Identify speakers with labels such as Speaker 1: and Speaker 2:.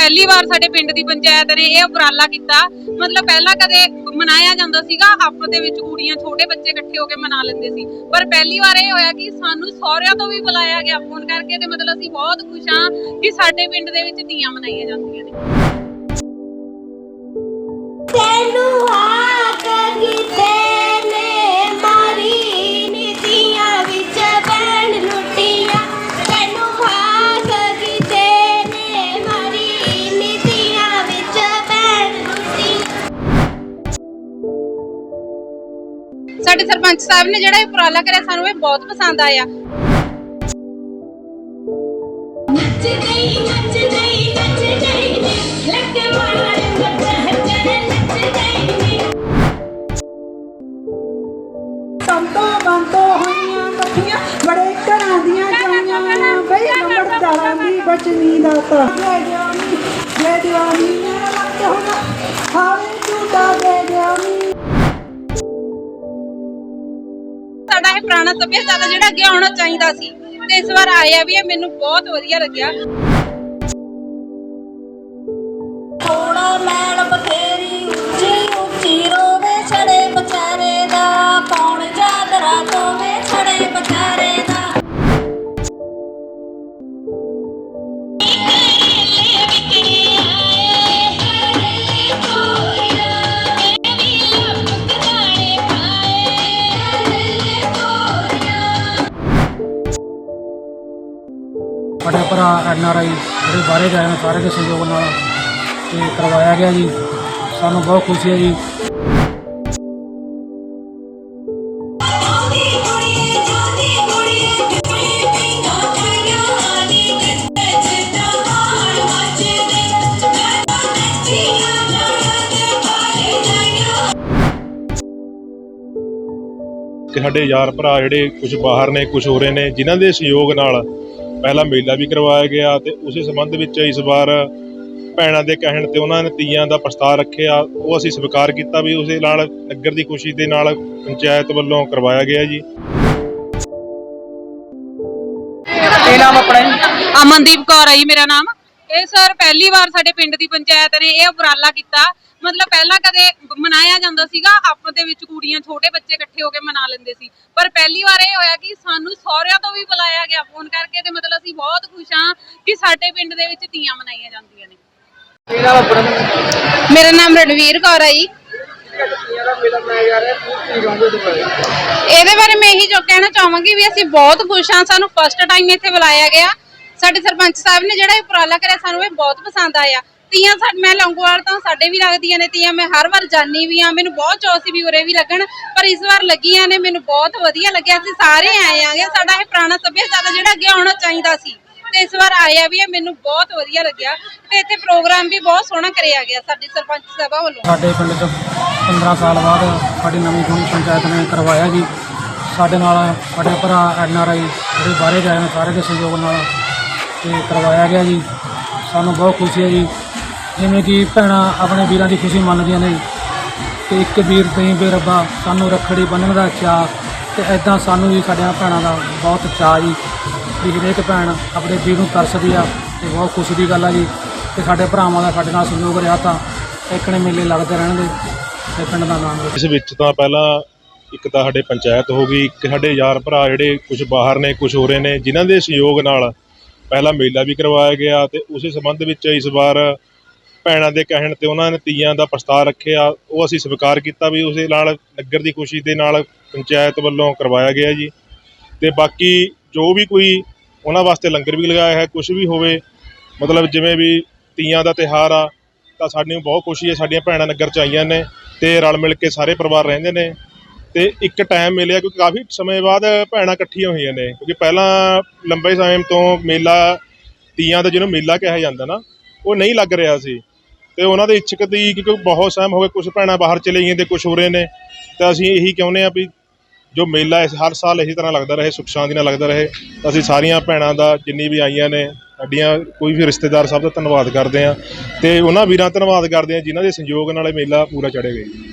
Speaker 1: ਪਹਿਲੀ ਵਾਰ ਸਾਡੇ ਪਿੰਡ ਦੀ ਪੰਚਾਇਤ ਨੇ ਇਹ ਉਪਰਾਲਾ ਕੀਤਾ। ਮਤਲਬ ਪਹਿਲਾਂ ਕਦੇ ਮਨਾਇਆ ਜਾਂਦਾ ਸੀਗਾ, ਆਪਸ ਦੇ ਵਿੱਚ ਕੁੜੀਆਂ ਛੋਟੇ ਬੱਚੇ ਇਕੱਠੇ ਹੋ ਕੇ ਮਨਾ ਲੈਂਦੇ ਸੀ। ਪਰ ਪਹਿਲੀ ਵਾਰ ਇਹ ਹੋਇਆ ਕਿ ਸਾਨੂੰ ਸਹੁਰਿਆਂ ਤੋਂ ਵੀ ਬੁਲਾਇਆ ਗਿਆ ਫੋਨ ਕਰਕੇ ਤੇ ਮਤਲਬ ਅਸੀਂ ਬਹੁਤ ਖੁਸ਼ ਹਾਂ ਕਿ ਸਾਡੇ ਪਿੰਡ ਦੇ ਵਿੱਚ ਤੀਆਂ ਮਨਾਈਆਂ ਜਾਂਦੀਆਂ ਨੇ।
Speaker 2: ਤੈਨੂੰ
Speaker 1: ਸਾਡੇ ਸਰਪੰਚ ਸਾਹਿਬ ਨੇ ਜਿਹੜਾ ਇਹ ਉਪਰਾਲਾ ਕਰਿਆ ਸਾਨੂੰ ਇਹ ਬਹੁਤ ਪਸੰਦ ਆਇਆ।
Speaker 2: ਲੱਗ।
Speaker 3: ਸੰਤੋ ਬੰਤੋ ਹੋਈਆਂ ਬੜੇ ਘਰਾਂ ਦੀਆਂ ਜਾਈਆਂ। ਬਈ ਦੀ ਬਚਨੀ ਦਾ ਤਾਂ। ਦੇ ਦਿਓ ਨੀ ਦੇ ਦਿਓ ਨੀ ਮੇਰਾ ਲੱਕ ਹੋਣਾ ਹਾਵੇ
Speaker 1: ਇਹ ਪੁਰਾਣਾ ਸੱਭਿਆਚਾਰ ਜਿਹੜਾ ਅੱਗੇ ਆਉਣਾ ਚਾਹੀਦਾ ਸੀ। ਤੇ ਇਸ ਵਾਰ ਆਇਆ ਵੀ ਇਹ ਮੈਨੂੰ ਬਹੁਤ ਵਧੀਆ ਲੱਗਿਆ।
Speaker 4: ਸਾਡਾ ਭਰਾ ਐਨ ਆਰ ਆਈ ਜਿਹੜੇ ਬਾਹਰੇ ਗਏ ਨੇ ਸਾਰੇ ਦੇ ਸਹਿਯੋਗ ਨਾਲ ਤੇ ਕਰਵਾਇਆ ਗਿਆ ਜੀ। ਸਾਨੂੰ ਬਹੁਤ ਖੁਸ਼ੀ ਹੈ ਜੀ।
Speaker 5: ਕਿ ਸਾਡੇ ਯਾਰ ਭਰਾ ਜਿਹੜੇ ਕੁਝ ਬਾਹਰ ਨੇ, ਕੁਝ ਹੋ ਰਹੇ ਨੇ, ਜਿਨ੍ਹਾਂ ਦੇ ਸਹਿਯੋਗ ਨਾਲ ਪਹਿਲਾ ਮੇਲਾ ਵੀ ਕਰਵਾਇਆ ਗਿਆ ਤੇ ਉਸੇ ਸੰਬੰਧ ਵਿੱਚ ਇਸ ਵਾਰ ਭੈਣਾਂ ਦੇ ਕਹਿਣ ਤੇ ਉਹਨਾਂ ਨੇ ਤੀਆਂ ਦਾ ਪ੍ਰਸਤਾਵ ਰੱਖਿਆ, ਉਹ ਅਸੀਂ ਸਵੀਕਾਰ ਕੀਤਾ ਵੀ ਉਸੇ ਨਾਲ ਨਗਰ ਦੀ ਖੁਸ਼ੀ ਦੇ ਨਾਲ ਪੰਚਾਇਤ ਵੱਲੋਂ ਕਰਵਾਇਆ ਗਿਆ ਜੀ।
Speaker 4: ਕੀ ਨਾਮ ਆਪਣਾ ਜੀ
Speaker 1: ਅਮਨਦੀਪ ਕੌਰ ਹੈ ਜੀ, ਮੇਰਾ ਨਾਮ। ਇਹ ਸਰ ਪਹਿਲੀ ਵਾਰ ਸਾਡੇ ਪਿੰਡ ਦੀ ਪੰਚਾਇਤ ਨੇ ਇਹ ਉਪਰਾਲਾ ਕੀਤਾ। ਮਤਲਬ ਪਹਿਲਾਂ ਕਦੇ ਮਨਾਇਆ ਜਾਂਦਾ ਸੀਗਾ, ਆਪਸ ਦੇ ਵਿੱਚ ਕੁੜੀਆਂ ਛੋਟੇ ਬੱਚੇ ਇਕੱਠੇ ਹੋ ਕੇ ਮਨਾ ਲੈਂਦੇ ਸੀ। ਪਰ ਪਹਿਲੀ ਵਾਰ ਇਹ ਹੋਇਆ ਕਿ ਸਾਨੂੰ ਸਹੁਰਿਆਂ ਤੋਂ ਵੀ ਬੁਲਾਇਆ ਗਿਆ ਫੋਨ ਕਰਕੇ ਤੇ ਮਤਲਬ ਅਸੀਂ ਬਹੁਤ ਖੁਸ਼ ਹਾਂ ਕਿ ਸਾਡੇ ਪਿੰਡ ਦੇ ਵਿੱਚ ਤੀਆਂ ਮਨਾਈਆਂ ਜਾਂਦੀਆਂ ਨੇ। ਮੇਰਾ ਨਾਮ ਰਣਵੀਰ ਕੌਰ ਹੈ ਜੀ।
Speaker 4: ਇਹਦੇ ਬਾਰੇ
Speaker 1: ਇਹਦੇ ਬਾਰੇ ਮੈਂ ਇਹੀ ਜੋ ਕਹਿਣਾ ਚਾਹਾਂਗੀ ਵੀ ਅਸੀਂ ਬਹੁਤ ਖੁਸ਼ ਹਾਂ। ਸਾਨੂੰ ਫਸਟ ਟਾਈਮ ਇੱਥੇ ਬੁਲਾਇਆ ਗਿਆ। ਸਾਡੇ ਸਰਪੰਚ ਸਾਹਿਬ ਨੇ ਜਿਹੜਾ ਇਹ ਉਪਰਾਲਾ ਕਰਿਆ ਸਾਨੂੰ ਇਹ ਬਹੁਤ ਪਸੰਦ ਆਇਆ। ਤੀਆਂ ਸਾ ਮੈਂ ਲੌਂਗੋਵਾਲ ਤੋਂ ਸਾਡੇ ਵੀ ਲੱਗਦੀਆਂ ਨੇ ਤੀਆਂ, ਮੈਂ ਹਰ ਵਾਰ ਜਾਣੀ ਵੀ ਆ ਮੈਨੂੰ ਬਹੁਤ ਚਾਅ ਸੀ ਵੀ ਉਰੇ ਵੀ ਲੱਗਣ, ਪਰ ਇਸ ਵਾਰ ਲੱਗੀਆਂ ਨੇ, ਮੈਨੂੰ ਬਹੁਤ ਵਧੀਆ ਲੱਗਿਆ। ਅਸੀਂ ਸਾਰੇ ਆਏ ਆਂਗੇ ਸਾਡਾ ਇਹ ਪੁਰਾਣਾ ਸੱਭਿਆਚਾਰ ਜਿਹੜਾ ਅੱਗੇ ਆਉਣਾ ਚਾਹੀਦਾ ਸੀ। ਤੇ ਇਸ ਵਾਰ ਆਇਆ ਵੀ ਹੈ, ਮੈਨੂੰ ਬਹੁਤ ਵਧੀਆ ਲੱਗਿਆ। ਤੇ ਇੱਥੇ ਪ੍ਰੋਗਰਾਮ ਵੀ ਬਹੁਤ ਸੋਹਣਾ ਕਰਿਆ ਗਿਆ ਸਾਡੀ ਸਰਪੰਚ ਸਭਾ ਵੱਲੋਂ।
Speaker 4: ਸਾਡੇ ਪਿੰਡ 'ਚ 15 ਸਾਲ ਬਾਅਦ ਸਾਡੀ ਨਵੀਂ ਖੁਣੀ ਪੰਚਾਇਤ ਨੇ ਕਰਵਾਇਆ ਜੀ। ਸਾਡੇ ਨਾਲ ਸਾਡੇ ਭਰਾ ਐਨ ਆਰ ਆਈ, ਜਿਹੜੇ ਬਾਹਰੇ ਗਏ ਨੇ, ਸਾਰੇ ਦੇ ਸਹਿਯੋਗ ਨਾਲ ਤੇ ਕਰਵਾਇਆ ਗਿਆ ਜੀ। ਸਾਨੂੰ ਬਹੁਤ ਖੁਸ਼ੀ ਹੈ ਜੀ। ਜਿਵੇਂ ਕਿ ਭੈਣਾਂ ਆਪਣੇ ਵੀਰਾਂ ਦੀ ਖੁਸ਼ੀ ਮੰਨਦੀਆਂ ਨੇ। ਜੀ ਤੇ ਇੱਕ ਵੀਰ ਕਈ ਵੀ ਸਾਨੂੰ ਰੱਖੜੀ ਬੰਨਣ ਦਾ ਚਾਅ ਤੇ ਐਦਾਂ ਸਾਨੂੰ ਵੀ ਸਾਡੀਆਂ ਭੈਣਾਂ ਦਾ ਬਹੁਤ ਚਾਅ ਜੀ। ਵੀ ਹਰੇਕ ਭੈਣ ਆਪਣੇ ਵੀਰ ਨੂੰ ਤਰਸਦੀ ਆ ਤੇ ਬਹੁਤ ਖੁਸ਼ੀ ਦੀ ਗੱਲ ਆ ਜੀ। ਤੇ ਸਾਡੇ ਭਰਾਵਾਂ ਦਾ ਸਾਡੇ ਨਾਲ ਸਹਿਯੋਗ ਰਿਹਾ ਤਾਂ ਇੱਕਣੇ ਮੇਲੇ ਲੱਗਦੇ ਰਹਿਣਗੇ ਤੇ ਪਿੰਡ ਦਾ ਨਾਮ
Speaker 5: ਇਸ ਵਿੱਚ ਤਾਂ ਪਹਿਲਾਂ ਇੱਕ ਤਾਂ ਸਾਡੇ ਪੰਚਾਇਤ ਹੋ ਗਈ, ਇੱਕ ਸਾਡੇ ਯਾਰ ਭਰਾ ਜਿਹੜੇ ਕੁਝ ਬਾਹਰ ਨੇ ਕੁਝ ਹੋ ਰਹੇ ਨੇ, ਜਿਨ੍ਹਾਂ ਦੇ ਸਹਿਯੋਗ ਨਾਲ ਪਹਿਲਾ ਮੇਲਾ ਵੀ ਕਰਵਾਇਆ ਗਿਆ ਤੇ ਉਸੇ ਸੰਬੰਧ ਵਿੱਚ ਇਸ ਵਾਰ ਭੈਣਾਂ ਦੇ ਕਹਿਣ ਤੇ ਉਹਨਾਂ ਨੇ ਤੀਆਂ ਦਾ ਪ੍ਰਸਤਾਵ ਰੱਖਿਆ, ਉਹ ਅਸੀਂ ਸਵੀਕਾਰ ਕੀਤਾ ਵੀ ਉਸੇ ਨਾਲ ਨਗਰ ਦੀ ਖੁਸ਼ੀ ਦੇ ਨਾਲ ਪੰਚਾਇਤ ਵੱਲੋਂ ਕਰਵਾਇਆ ਗਿਆ ਜੀ। ਤੇ ਬਾਕੀ ਜੋ ਵੀ ਕੋਈ ਉਹਨਾਂ ਵਾਸਤੇ ਲੰਗਰ ਵੀ ਲਗਾਇਆ ਹੈ ਕੁਝ ਵੀ ਹੋਵੇ, ਮਤਲਬ ਜਿਵੇਂ ਵੀ ਤੀਆਂ ਦਾ ਤਿਹਾਰ ਆ, ਤਾਂ ਸਾਡੇ ਨੂੰ ਬਹੁਤ ਖੁਸ਼ੀ ਹੈ, ਸਾਡੀਆਂ ਭੈਣਾਂ ਨਗਰ ਚ ਆਈਆਂ ਨੇ ਤੇ ਰਲ ਮਿਲ ਕੇ ਸਾਰੇ ਪਰਿਵਾਰ ਰਹਿੰਦੇ ਨੇ। ਤੇ ਇੱਕ ਟਾਈਮ ਮਿਲਿਆ ਕਿਉਂਕਿ ਕਾਫੀ ਸਮੇਂ ਬਾਅਦ ਭੈਣਾਂ ਇਕੱਠੀਆਂ ਹੋਈਆਂ ਨੇ, ਕਿਉਂਕਿ ਪਹਿਲਾਂ ਲੰਬੇ ਸਮੇਂ ਤੋਂ ਮੇਲਾ ਤੀਆਂ ਦਾ ਜਿਹਨੂੰ ਮੇਲਾ ਕਿਹਾ ਜਾਂਦਾ ਨਾ, ਉਹ ਨਹੀਂ ਲੱਗ ਰਿਹਾ ਸੀ। ਤੇ ਉਹਨਾਂ ਦੇ ਇੱਛਕ ਦੀ ਕਿਉਂਕਿ ਬਹੁਤ ਸਹਿਮ ਹੋ ਗਏ ਕੁਝ ਭੈਣਾਂ ਬਾਹਰ ਚਲੇ ਗਈਆਂ ਤੇ ਕੁਝ ਹੋ ਰਹੇ ਨੇ। ਤਾਂ ਅਸੀਂ ਇਹੀ ਚਾਹੁੰਦੇ ਆ ਵੀ ਜੋ ਮੇਲਾ ਇਸ ਹਰ ਸਾਲ ਇਹੀ ਤਰ੍ਹਾਂ ਲੱਗਦਾ ਰਹੇ, ਸੁਖ ਸ਼ਾਂਤੀ ਨਾਲ ਲੱਗਦਾ ਰਹੇ। ਅਸੀਂ ਸਾਰੀਆਂ ਭੈਣਾਂ ਦਾ ਜਿੰਨੀ ਵੀ ਆਈਆਂ ਨੇ, ਸਾਡੀਆਂ ਕੋਈ ਵੀ ਰਿਸ਼ਤੇਦਾਰ ਸਭ ਦਾ ਧੰਨਵਾਦ ਕਰਦੇ ਆ ਤੇ ਉਹਨਾਂ ਵੀਰਾਂ ਦਾ ਧੰਨਵਾਦ ਕਰਦੇ ਆ ਜਿਨ੍ਹਾਂ ਦੇ ਸੰਯੋਗ ਨਾਲ ਇਹ ਮੇਲਾ ਪੂਰਾ ਚੜ੍ਹੇਗਾ ਜੀ।